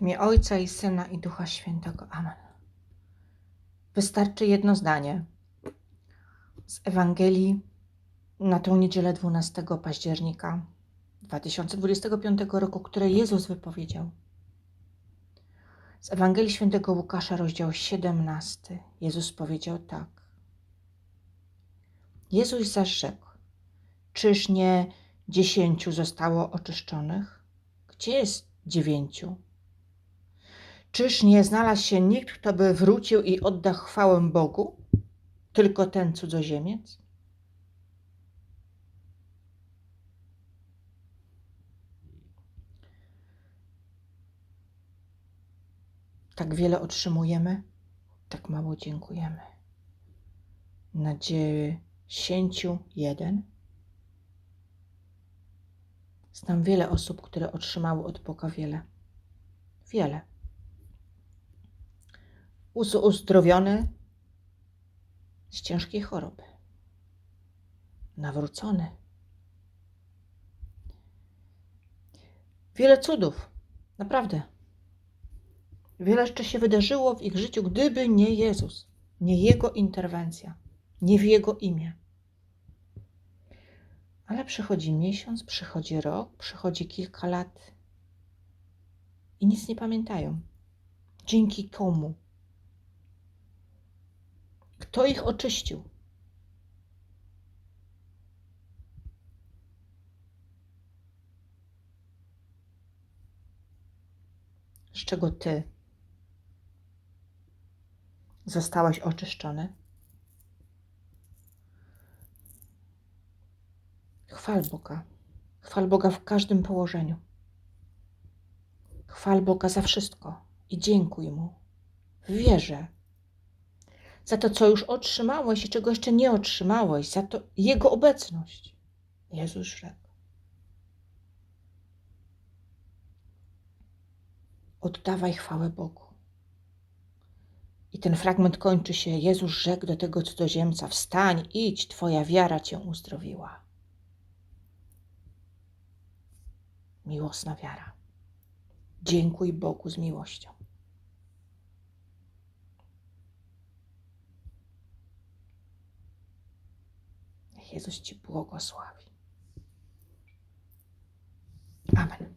W imię Ojca i Syna i Ducha Świętego. Amen. Wystarczy jedno zdanie z Ewangelii na tą niedzielę 12 października 2025 roku, które Jezus wypowiedział. Z Ewangelii Świętego Łukasza, rozdział 17. Jezus powiedział tak. Jezus zaś rzekł, czyż nie dziesięciu zostało oczyszczonych? Gdzie jest dziewięciu? Czyż nie znalazł się nikt, kto by wrócił i oddał chwałę Bogu? Tylko ten cudzoziemiec? Tak wiele otrzymujemy, tak mało dziękujemy. Na dziesięciu jeden. Znam wiele osób, które otrzymały od Boga wiele. Wiele. Uz- uzdrowiony z ciężkiej choroby. Nawrócony. Wiele cudów. Naprawdę. Wiele jeszcze się wydarzyło w ich życiu, gdyby nie Jezus, nie Jego interwencja, nie w Jego imię. Ale przychodzi miesiąc, przychodzi rok, przychodzi kilka lat i nic nie pamiętają. Dzięki komu? Kto ich oczyścił? Z czego ty zostałeś oczyszczony? Chwal Boga. Chwal Boga w każdym położeniu. Chwal Boga za wszystko i dziękuj Mu w wierze. Za to, co już otrzymałeś i czego jeszcze nie otrzymałeś, za to Jego obecność. Jezus rzekł. Oddawaj chwałę Bogu. I ten fragment kończy się. Jezus rzekł do tego cudzoziemca: Wstań, idź, Twoja wiara Cię uzdrowiła. Miłosna wiara. Dziękuj Bogu z miłością. Jezus Ci błogosławi. Amen.